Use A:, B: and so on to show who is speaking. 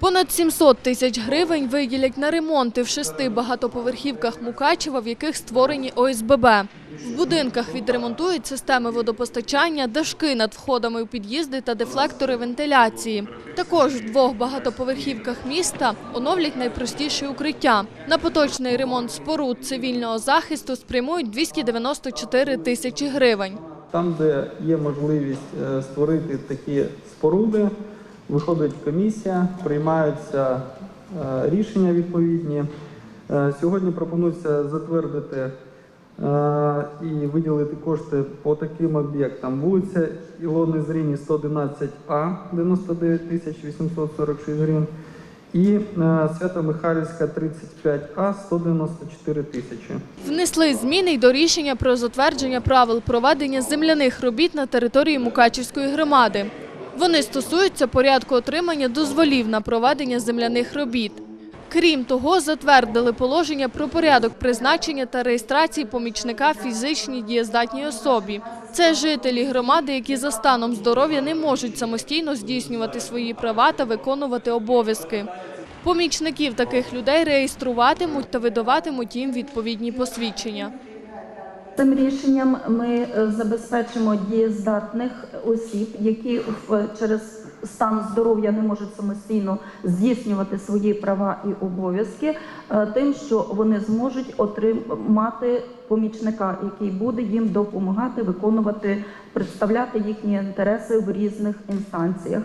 A: Понад 700 тисяч гривень виділять на ремонти в шести багатоповерхівках Мукачева, в яких створені ОСББ. В будинках відремонтують системи водопостачання, дашки над входами у під'їзди та дефлектори вентиляції. Також в двох багатоповерхівках міста оновлять найпростіші укриття. На поточний ремонт споруд цивільного захисту спрямують 294 тисячі гривень.
B: Там, де є можливість е, створити такі споруди, виходить комісія, приймаються е, рішення відповідні. Е, Сьогодні пропонується затвердити е, і виділити кошти по таким об'єктам. Вулиця Ілони Зріні 111А 99 тисяч 846 гривень і Свято-Михайлівська 35А 194 тисячі.
A: Внесли зміни й до рішення про затвердження правил проведення земляних робіт на території Мукачівської громади. Вони стосуються порядку отримання дозволів на проведення земляних робіт. Крім того, затвердили положення про порядок призначення та реєстрації помічника фізичній дієздатній особі. Це жителі громади, які за станом здоров'я не можуть самостійно здійснювати свої права та виконувати обов'язки. Помічників таких людей реєструватимуть та видаватимуть їм відповідні посвідчення.
C: Цим рішенням ми е, забезпечимо дієздатних осіб, які через стан здоров'я не можуть самостійно здійснювати свої права і обов'язки, е, тим, що вони зможуть отримати помічника, який буде їм допомагати виконувати, представляти їхні інтереси в різних інстанціях.